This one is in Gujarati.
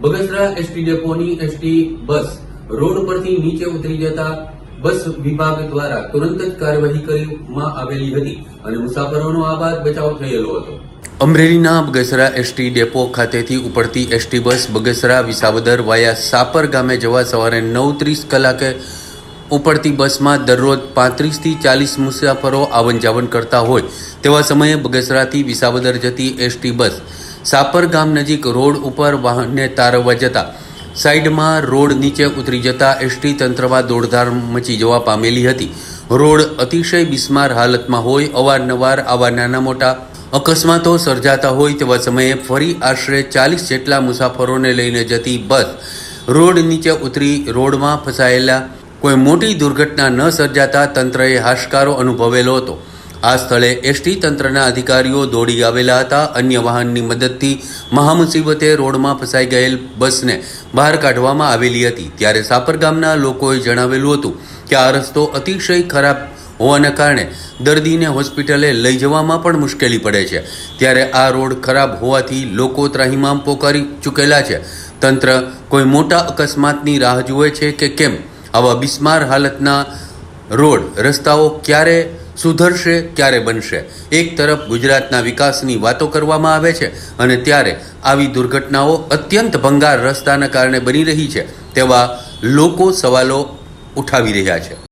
બગસરા, એસટી ડેપોની એસટી બસ રોડ પરથી નીચે ઉતરી જતા બસ વિભાગ દ્વારા તુરંત જ કાર્યવાહી કરવામાં આવેલી હતી અને મુસાફરોનો આ બચાવ થયેલો હતો. અમરેલીના બગસરા એસટી ડેપો ખાતેથી ઉપડતી ST bus Bagasara, Visavadar via Sapar ગામે જવા સવારે નવ ત્રીસ કલાકે ઉપડતી બસમાં દરરોજ પાંત્રીસથી ચાલીસ મુસાફરો આવન જાવન કરતા હોય તેવા સમયે બગસરાથી વિસાવદર જતી એસટી બસ સાપર ગામ નજીક રોડ ઉપર વાહનને તારવવા જતા સાઈડમાં રોડ નીચે ઉતરી જતા એસટી તંત્રમાં દોડધાર મચી જવા પામેલી હતી. રોડ અતિશય બિસ્માર હાલતમાં હોય અવારનવાર આવા નાના મોટા અકસ્માતો સર્જાતા હોય તેવા સમયે ફરી આશરે ચાલીસ જેટલા મુસાફરોને લઈને જતી બસ રોડ નીચે ઉતરી રોડમાં ફસાયેલા કોઈ મોટી દુર્ઘટના ન સર્જાતા તંત્રએ હાશકારો અનુભવેલો હતો. આ સ્થળે એસટી તંત્રના અધિકારીઓ દોડી આવેલા હતા. અન્ય વાહનની મદદથી મહામુસીબતે રોડમાં ફસાઈ ગયેલ બસને બહાર કાઢવામાં આવેલી હતી. ત્યારે સાપર ગામના લોકોએ જણાવેલું હતું કે આ રસ્તો અતિશય ખરાબ હોવાના કારણે દર્દીને હોસ્પિટલે લઈ જવામાં પણ મુશ્કેલી પડે છે. ત્યારે આ રોડ ખરાબ હોવાથી લોકો ત્રાહિમામ પોકારી ચૂકેલા છે. તંત્ર કોઈ મોટા અકસ્માતની રાહ જુએ છે કે કેમ? આવા બિસ્માર હાલતના રોડ રસ્તાઓ ક્યારે સુધરશે, ક્યારે બનશે? એક તરફ ગુજરાતના વિકાસની વાતો કરવામાં આવે છે અને ત્યારે આવી દુર્ઘટનાઓ અત્યંત ભંગાર રસ્તાના કારણે બની રહી છે તેવા લોકો સવાલો ઉઠાવી રહ્યા છે.